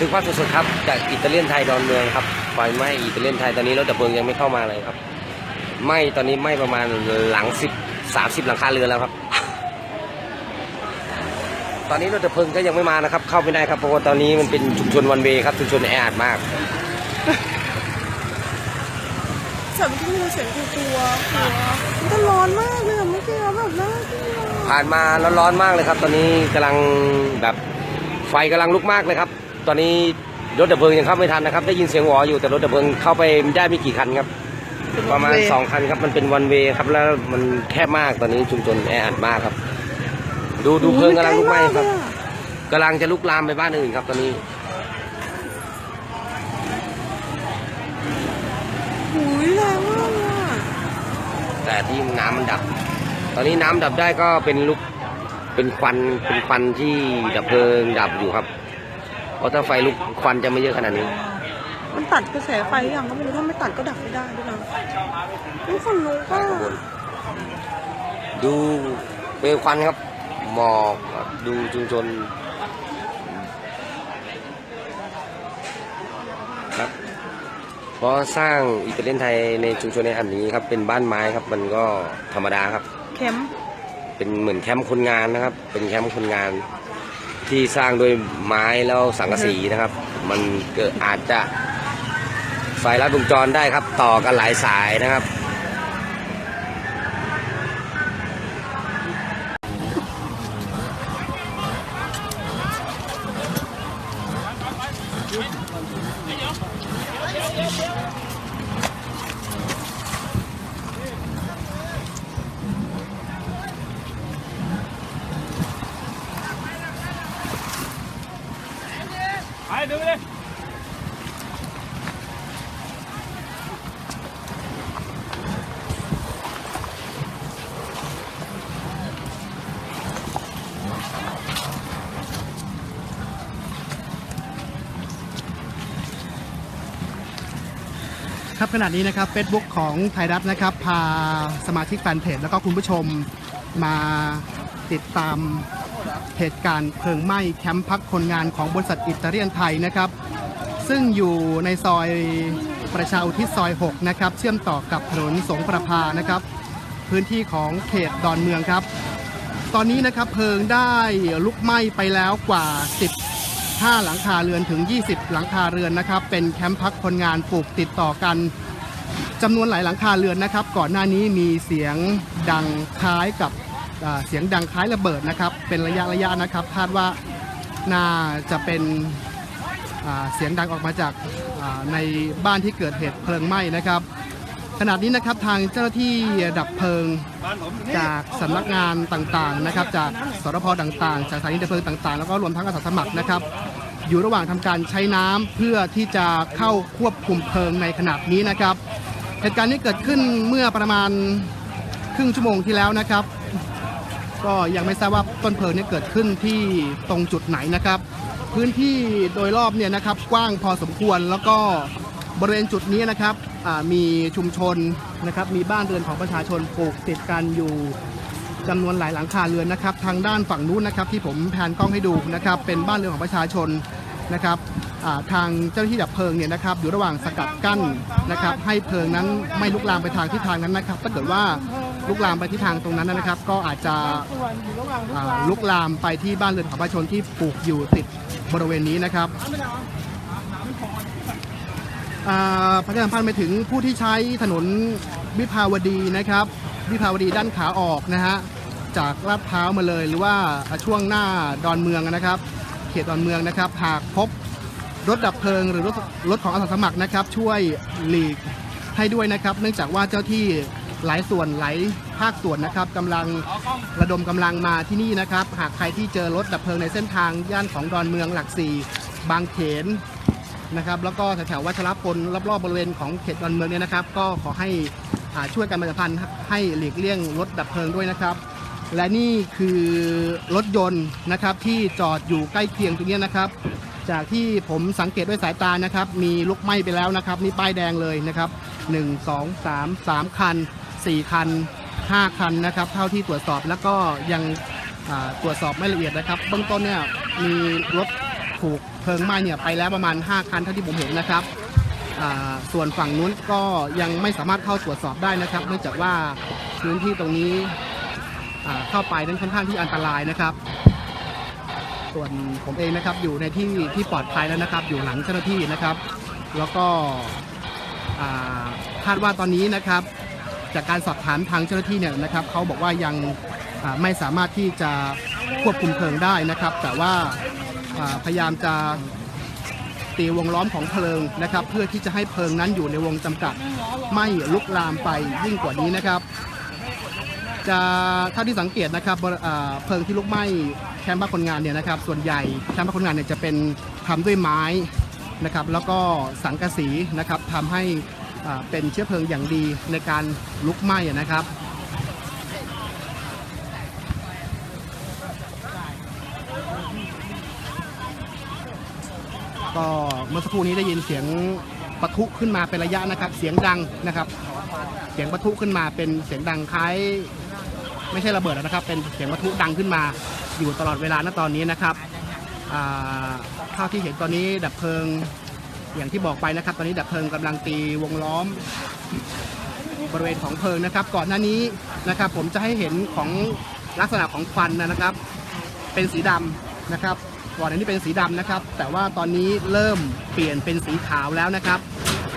ทึกภาพสดๆครับจากอิตาเลียนไทยดอนเมืองครับไฟไหม้อิตาเลียนไทยตอนนี้รถดับเพลิงยังไม่เข้ามาเลยครับไหม้ตอนนี้ไหม้ประมาณหลังสิบสามสิบหลังคาเรือนแล้วครับ ตอนนี้รถดับเพลิงก็ยังไม่มานะครับ เข้าไม่ได้ครับเพราะว่าตอนนี้มันเป็นชุมชนวันเวครับชุมชนแออัดมากเสียงที่มีเสียงกลัวกลัวมันก็ร้อนมากเลยอะเมื่อกี้แบบน่ากลัวผ่านมาร้อนๆมากเลยครับ ตอนนี้กำลังแบบไฟกำลังลุกมากเลยครับ ตอนนี้รถดับเพลิงยังเข้าไม่ทันนะครับ ได้ยินเสียงหวออยู่แต่รถดับเพลิงเข้าไปได้ไม่กี่คันครับ ประมาณสองคันครับมันเป็นวันเวครับแล้วมันแคบมากตอนนี้ชุมชนแออัดมากครับ ดูดูเพลิงกำลังลุกไหม้ครับกำลังจะลุกลามไปบ้านอื่นครับตอนนี้หูยแรงมากเลยอะแต่ที่น้ำมันดับ ตอนนี้น้ำดับได้ก็เป็นลุกเป็นควันเป็นควันที่ดับเพลิงดับอยู่ครับ เพราะถ้าไฟลุกควันจะไม่เยอะขนาดนี้ มันตัดกระแสไฟอย่างก็ไม่รู้ถ้าไม่ตัดก็ดับไม่ได้ด้วยนะนี่คนลุกไปอะข้างบนดูเปลวควันครับ หมอกครับดูชุมชนครับเพราะสร้างอิตาเลียนไทยในชุมชนในอันนี้ครับ เป็นบ้านไม้ครับ มันก็ธรรมดาครับเข็มเป็นเหมือนแคมป์คนงานนะครับ เป็นแคมป์คนงาน ที่สร้างด้วยไม้แล้วสังกะสีนะครับ มันเกิดอาจจะไฟลัดวงจรได้ครับ ต่อกันหลายสายนะครับ ไปดูเลยครับขณะนี้นะครับ Facebook ของไทยรัฐนะครับ พาสมาชิกแฟนเพจแล้วก็คุณผู้ชมมาติดตาม เหตุการณ์เพลิงไหม้แคมป์พักคนงานของบริษัทอิตาเลียนไทยนะครับ ซึ่งอยู่ในซอยประชาอุทิศซอย 6 นะครับ เชื่อมต่อกับถนนสงประพานะครับ พื้นที่ของเขตดอนเมืองครับ ตอนนี้นะครับเพลิงได้ลุกไหม้ไปแล้วกว่า 15 หลังคาเรือนถึง 20 หลังคาเรือนนะครับ เป็นแคมป์พักคนงานปลูกติดต่อกันจำนวนหลายหลังคาเรือนนะครับ ก่อนหน้านี้มีเสียงดังคล้ายกับ เสียงดังคล้ายระเบิดนะครับ เป็นระยะระยะนะครับ คาดว่าน่าจะเป็นเสียงดังออกมาจากในบ้านที่เกิดเหตุเพลิงไหม้นะครับ ขณะนี้นะครับทางเจ้าหน้าที่ดับเพลิงจากสำนักงานต่างๆนะครับ จากสรพต่างๆ จากสถานีดับเพลิงต่างๆ แล้วก็รวมทั้งอาสาสมัครนะครับ อยู่ระหว่างทำการใช้น้ำเพื่อที่จะเข้าควบคุมเพลิงในขณะนี้นะครับเหตุการณ์นี้เกิดขึ้นเมื่อประมาณครึ่งชั่วโมงที่แล้วนะครับ ก็ยังไม่ทราบว่าต้นเพลิงนี้เกิดขึ้นที่ตรงจุดไหนนะครับ พื้นที่โดยรอบเนี่ยนะครับกว้างพอสมควรแล้วก็บริเวณจุดนี้นะครับมีชุมชนนะครับมีบ้านเรือนของประชาชนปลูกติดกันอยู่จำนวนหลายหลังคาเรือนนะครับ ทางด้านฝั่งนู้นนะครับที่ผมแผนกล้องให้ดูนะครับ เป็นบ้านเรือนของประชาชนนะครับทางเจ้าหน้าที่ดับเพลิงเนี่ยนะครับ อยู่ระหว่างสกัดกั้นนะครับ ให้เพลิงนั้นไม่ลุกลามไปทางทิศทางนั้นนะครับ ถ้าเกิดว่า ลุกลามไปที่ทางตรงนั้นนะครับ ก็อาจจะอ่าลุกลามไปที่บ้านเรือนของประชาชนที่ปลูกอยู่ติดบริเวณนี้นะครับอ่าประชาสัมพันธ์ไปถึงผู้ที่ใช้ถนนวิภาวดีนะครับ วิภาวดีด้านขาออกนะฮะจากลาดพร้าวมาเลยหรือว่าช่วงหน้าดอนเมืองนะครับ เขตดอนเมืองนะครับ หากพบรถดับเพลิงหรือรถรถของอาสาสมัครนะครับ ช่วยหลีกให้ด้วยนะครับ เนื่องจากว่าเจ้าที่ หลายส่วนหลายภาคส่วนนะครับกำลังระดมกำลังมาที่นี่นะครับ หากใครที่เจอรถดับเพลิงในเส้นทางย่านของดอนเมืองหลักสี่บางเขนนะครับ แล้วก็แถวๆวัชรพลรอบๆบริเวณของเขตดอนเมืองเนี่ยนะครับ ก็ขอให้ช่วยกันประชาสัมพันธ์ให้หลีกเลี่ยงรถดับเพลิงด้วยนะครับ และนี่คือรถยนต์นะครับที่จอดอยู่ใกล้เคียงตรงนี้นะครับ จากที่ผมสังเกตด้วยสายตานะครับ มีลุกไหม้ไปแล้วนะครับนี่ป้ายแดงเลยนะครับ 1 2 3 3 คัน 4 คัน 5 คันนะครับ เท่าที่ตรวจสอบแล้วก็ยังตรวจสอบไม่ละเอียดนะครับ เบื้องต้นเนี่ยมีรถถูกเพลิงไหม้เนี่ยไปแล้วประมาณ 5 คันเท่าที่ผมเห็นนะครับส่วนฝั่งนู้นก็ยังไม่สามารถเข้าตรวจสอบได้นะครับ เนื่องจากว่าพื้นที่ตรงนี้เข้าไปนั้นค่อนข้างที่อันตรายนะครับ ส่วนผมเองนะครับอยู่ในที่ที่ปลอดภัยแล้วนะครับ อยู่หลังเจ้าหน้าที่นะครับ แล้วก็คาดว่าตอนนี้นะครับ จากการสอบถามทางเจ้าหน้าที่เนี่ยนะครับเขาบอกว่ายังไม่สามารถที่จะควบคุมเพลิงได้นะครับ แต่ว่าพยายามจะตีวงล้อมของเพลิงนะครับ เพื่อที่จะให้เพลิงนั้นอยู่ในวงจำกัด ไม่ลุกลามไปยิ่งกว่านี้นะครับ จะเท่าที่สังเกตนะครับเพลิงที่ลุกไหม้แคมป์บ้านคนงานเนี่ยนะครับ ส่วนใหญ่แคมป์บ้านคนงานเนี่ยจะเป็นทำด้วยไม้นะครับ แล้วก็สังกะสีนะครับทำให้ เป็นเชื้อเพลิงอย่างดีในการลุกไหม้นะครับ ก็เมื่อสักครู่นี้ได้ยินเสียงปะทุขึ้นมาเป็นระยะนะครับ เสียงดังนะครับ เสียงปะทุขึ้นมาเป็นเสียงดังคล้าย ไม่ใช่ระเบิดนะครับ เป็นเสียงปะทุดังขึ้นมาอยู่ตลอดเวลาณตอนนี้นะครับอ่าเท่าที่เห็นตอนนี้ดับเพลิง อย่างที่บอกไปนะครับ ตอนนี้ดับเพลิงกำลังตีวงล้อมบริเวณของเพลิงนะครับ ก่อนหน้านี้นะครับ ผมจะให้เห็นของลักษณะของควันนะครับ เป็นสีดำนะครับ ก่อนหน้านี้เป็นสีดำนะครับ แต่ว่าตอนนี้เริ่มเปลี่ยนเป็นสีขาวแล้วนะครับ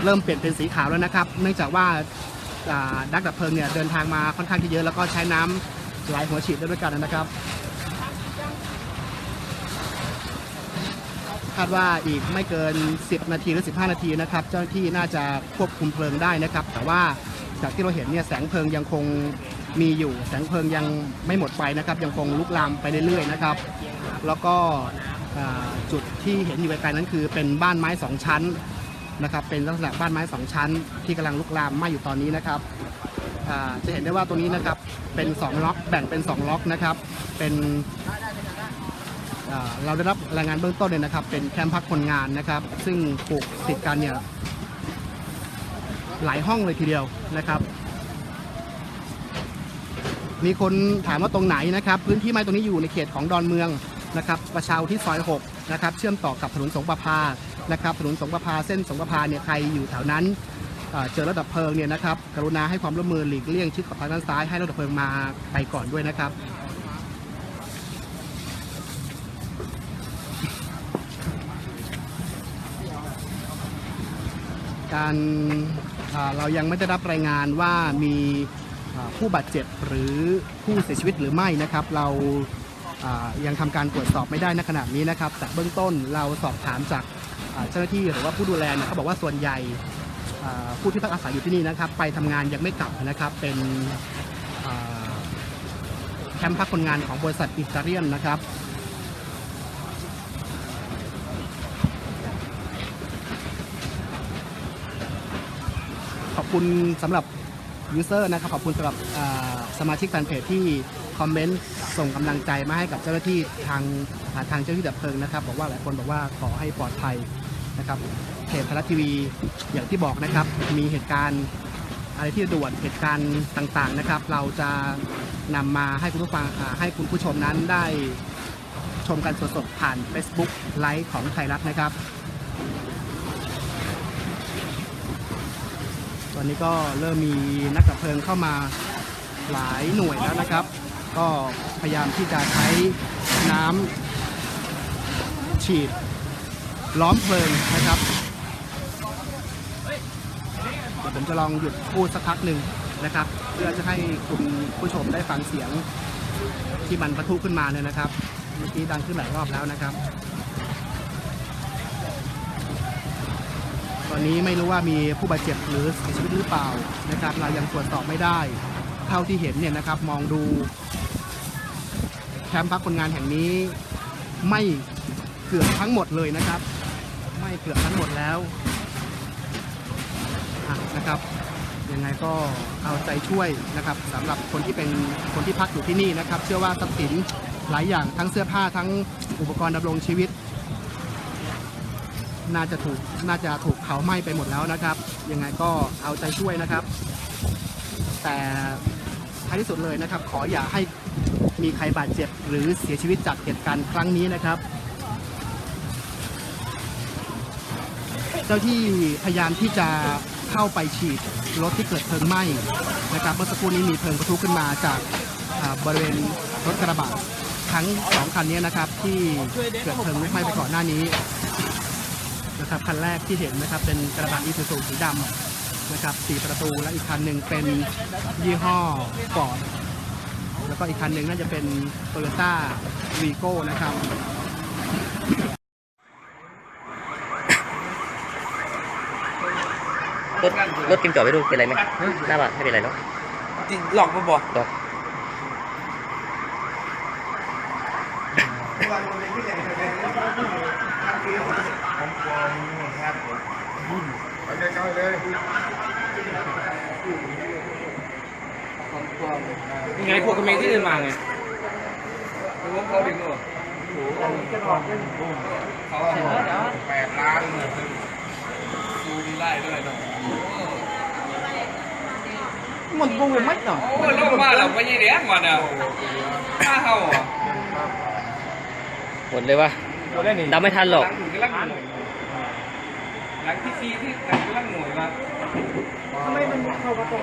เริ่มเปลี่ยนเป็นสีขาวแล้วนะครับ เนื่องจากว่าอ่านักดับเพลิงเนี่ยเดินทางมาค่อนข้างที่เยอะแล้วก็ใช้น้ำหลายหัวฉีดด้วยกันนะครับ คาดว่าอีกไม่เกิน 10 นาทีหรือ 15 นาทีนะครับเจ้าหน้าที่น่าจะควบคุมเพลิงได้นะครับ แต่ว่าจากที่เราเห็นเนี่ยแสงเพลิงยังคงมีอยู่ แสงเพลิงยังไม่หมดไปนะครับ ยังคงลุกลามไปเรื่อยๆนะครับ แล้วก็จุดที่เห็นอยู่ไกลๆนั้นคือเป็นบ้านไม้สองชั้นนะครับเป็นลักษณะบ้านไม้สองชั้น ที่กำลังลุกลามไหม้อยู่ตอนนี้นะครับจะเห็นได้ว่าตัวนี้นะครับเป็น 2 ล็อกแบ่งเป็น 2 ล็อกนะครับ เป็น เราได้รับรายงานเบื้องต้นเลยนะครับ เป็นแคมป์พักคนงานนะครับ ซึ่งปลูกติดกันเนี่ยหลายห้องเลยทีเดียวนะครับ มีคนถามว่าตรงไหนนะครับ พื้นที่ไม้ตรงนี้อยู่ในเขตของดอนเมืองนะครับ ประชาที่ซอย6นะครับ เชื่อมต่อกับถนนสงประพานะครับถนนสงประพาเส้นสงประพาเนี่ยใครอยู่แถวนั้นเอ่อเจอรถดับเพลิงเนี่ยนะครับ กรุณาให้ความร่วมมือหลีกเลี่ยงชิดขอบทางด้านซ้ายให้รถดับเพลิงมาไปก่อนด้วยนะครับ การเรายังไม่ได้รับรายงานว่ามีผู้บาดเจ็บหรือผู้เสียชีวิตหรือไม่นะครับ เรายังทำการตรวจสอบไม่ได้ในขณะนี้นะครับ แต่เบื้องต้นเราสอบถามจากเจ้าหน้าที่หรือว่าผู้ดูแลเนี่ยเขาบอกว่าส่วนใหญ่ผู้ที่พักอาศัยอยู่ที่นี่นะครับ ไปทำงานยังไม่กลับนะครับเป็นแคมป์พักคนงานของบริษัทอิตาเลียนนะครับ ขอบ คุณสำหรับยูเซอร์นะครับขอบคุณสำหรับอ่าสมาชิกแฟนเพจที่คอมเมนต์ส่งกำลังใจมาให้กับเจ้าหน้าที่ทางอ่าทางเจ้าหน้าที่ดับเพลิงนะครับ บอกว่าหลายคนบอกว่าขอให้ปลอดภัยนะครับเพจไทยรัฐทีวีอย่างที่บอกนะครับ มีเหตุการณ์ อะไรที่ด่วนเหตุการณ์ต่างๆนะครับ เราจะนำมาให้คุณผู้ฟังอ่าให้คุณผู้ชมนั้นได้ชมกันสดๆผ่าน Facebook ไลฟ์ของไทยรัฐนะครับ อนนี้ก็เริ่มมีนักดับเพลิงเข้ามาหลายหน่วยแล้วนะครับ ก็พยายามที่จะใช้น้ำฉีดล้อมเพลิงนะครับเดี๋ยวผมจะลองหยุดพูดสักพักหนึ่งนะครับ เพื่อจะให้คุณผู้ชมได้ฟังเสียงที่มันปะทุขึ้นมาเนี่ยนะครับเมื่อกี้ดังขึ้นหลายรอบแล้วนะครับ อนนี้ไม่รู้ว่ามีผู้บาดเจ็บหรือเสียชีวิตหรือเปล่านะครับ เรายังตรวจสอบไม่ได้ เท่าที่เห็นเนี่ยนะครับมองดูแคมป์พักคนงานแห่งนี้ไม่เกือบทั้งหมดเลยนะครับ ไม่เกือบทั้งหมดแล้วะนะครับยังไงก็เอาใจช่วยนะครับสำหรับคนที่เป็นคนที่พักอยู่ที่นี่นะครับ เชื่อว่าทรัพย์สินหลายอย่างทั้งเสื้อผ้าทั้งอุปกรณ์ดำรงชีวิต น่าจะถูกน่าจะถูกเผาไหม้ไปหมดแล้วนะครับ ยังไงก็เอาใจช่วยนะครับ แต่ท้ายที่สุดเลยนะครับ ขออย่าให้มีใครบาดเจ็บหรือเสียชีวิตจากเหตุการณ์ครั้งนี้นะครับ เจ้าที่พยายามที่จะเข้าไปฉีดรถที่เกิดเพลิงไหม้นะครับเมื่อสักครู่นี้มีเพลิงประทุขึ้นมาจากบริเวณรถกระบะทั้งสองคันนี้นะครับ ที่เกิดเพลิงลุกไหม้ไปก่อนหน้านี้ นะครับคันแรกที่เห็นนะครับเป็นกระบะอีซูซูสีดำนะครับสีประตูและอีกคันหนึ่งเป็นยี่ห้อฟอร์ดแล้วก็อีกคันหนึ่งน่าจะเป็นโตโยต้าวีโก้นะครับรถรถกิมจอดไปดูเป็นไรไหมหน้าบ้านไม่เป็นไรเนาะหลอกมาบอกดอก ยังไงพวกเขมรที่เดินมาไงรู้เขาดึงหรอแปดล้านดูดีได้ด้วยเนาะมันปุ้งเลยมัดเนาะโอ้ลงมาแล้วไปยี่เลี้ยงก่อนอะข้าเขาอะหมดเลยวะดำไม่ทันหรอก หลังถึงกำลังหน่วยหลังที่ซีที่กำลังหน่วยมาทำไมมันเข้ามาตรง